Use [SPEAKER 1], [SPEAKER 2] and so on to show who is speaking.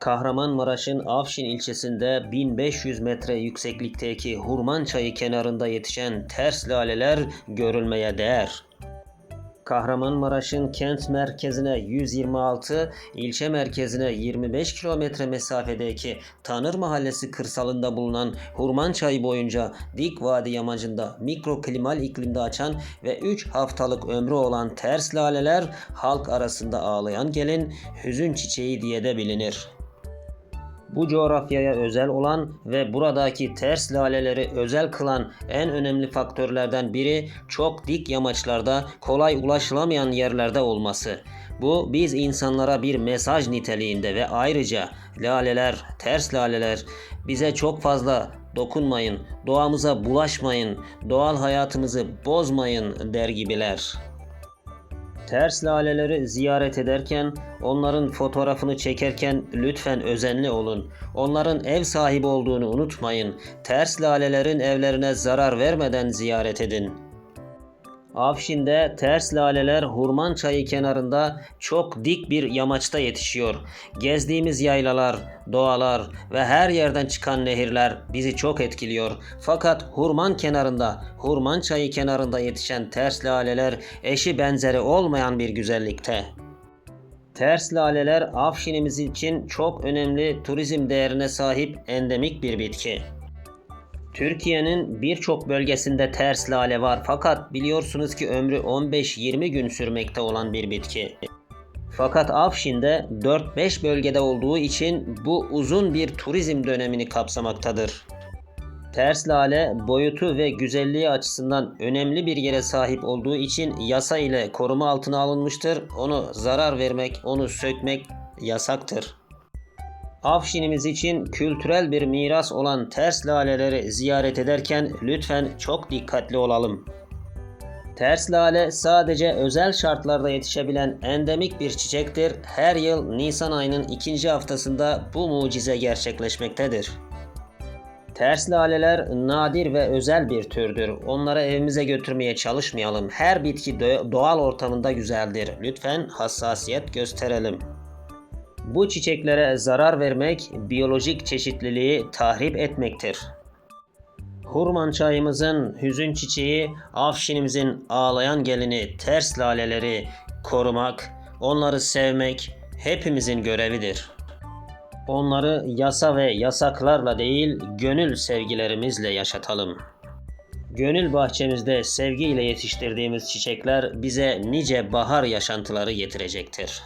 [SPEAKER 1] Kahramanmaraş'ın Afşin ilçesinde 1500 metre yükseklikteki Hurman Çayı kenarında yetişen ters laleler görülmeye değer. Kahramanmaraş'ın kent merkezine 126, ilçe merkezine 25 kilometre mesafedeki Tanır Mahallesi kırsalında bulunan Hurman Çayı boyunca dik vadi yamacında mikroklimal iklimde açan ve 3 haftalık ömrü olan ters laleler halk arasında ağlayan gelin hüzün çiçeği diye de bilinir. Bu coğrafyaya özel olan ve buradaki ters laleleri özel kılan en önemli faktörlerden biri çok dik yamaçlarda kolay ulaşılamayan yerlerde olması. Bu biz insanlara bir mesaj niteliğinde ve ayrıca laleler, ters laleler bize çok fazla dokunmayın, doğamıza bulaşmayın, doğal hayatımızı bozmayın der gibiler. Ters laleleri ziyaret ederken, onların fotoğrafını çekerken lütfen özenli olun. Onların ev sahibi olduğunu unutmayın. Ters lalelerin evlerine zarar vermeden ziyaret edin. Afşin'de ters laleler Hurman Çayı kenarında çok dik bir yamaçta yetişiyor. Gezdiğimiz yaylalar, doğalar ve her yerden çıkan nehirler bizi çok etkiliyor. Fakat Hurman kenarında, Hurman Çayı kenarında yetişen ters laleler eşi benzeri olmayan bir güzellikte. Ters laleler Afşin'imiz için çok önemli turizm değerine sahip endemik bir bitki. Türkiye'nin birçok bölgesinde ters lale var fakat biliyorsunuz ki ömrü 15-20 gün sürmekte olan bir bitki. Fakat Afşin'de 4-5 bölgede olduğu için bu uzun bir turizm dönemini kapsamaktadır. Ters lale boyutu ve güzelliği açısından önemli bir yere sahip olduğu için yasa ile koruma altına alınmıştır. Onu zarar vermek, onu sökmek yasaktır. Afşinimiz için kültürel bir miras olan ters laleleri ziyaret ederken lütfen çok dikkatli olalım. Ters lale sadece özel şartlarda yetişebilen endemik bir çiçektir. Her yıl Nisan ayının ikinci haftasında bu mucize gerçekleşmektedir. Ters laleler nadir ve özel bir türdür. Onları evimize götürmeye çalışmayalım. Her bitki do- doğal ortamında güzeldir. Lütfen hassasiyet gösterelim. Bu çiçeklere zarar vermek biyolojik çeşitliliği tahrip etmektir. Hurman çayımızın hüzün çiçeği, Afşinimizin ağlayan gelini ters laleleri korumak, onları sevmek hepimizin görevidir. Onları yasa ve yasaklarla değil, gönül sevgilerimizle yaşatalım. Gönül bahçemizde sevgiyle yetiştirdiğimiz çiçekler bize nice bahar yaşantıları getirecektir.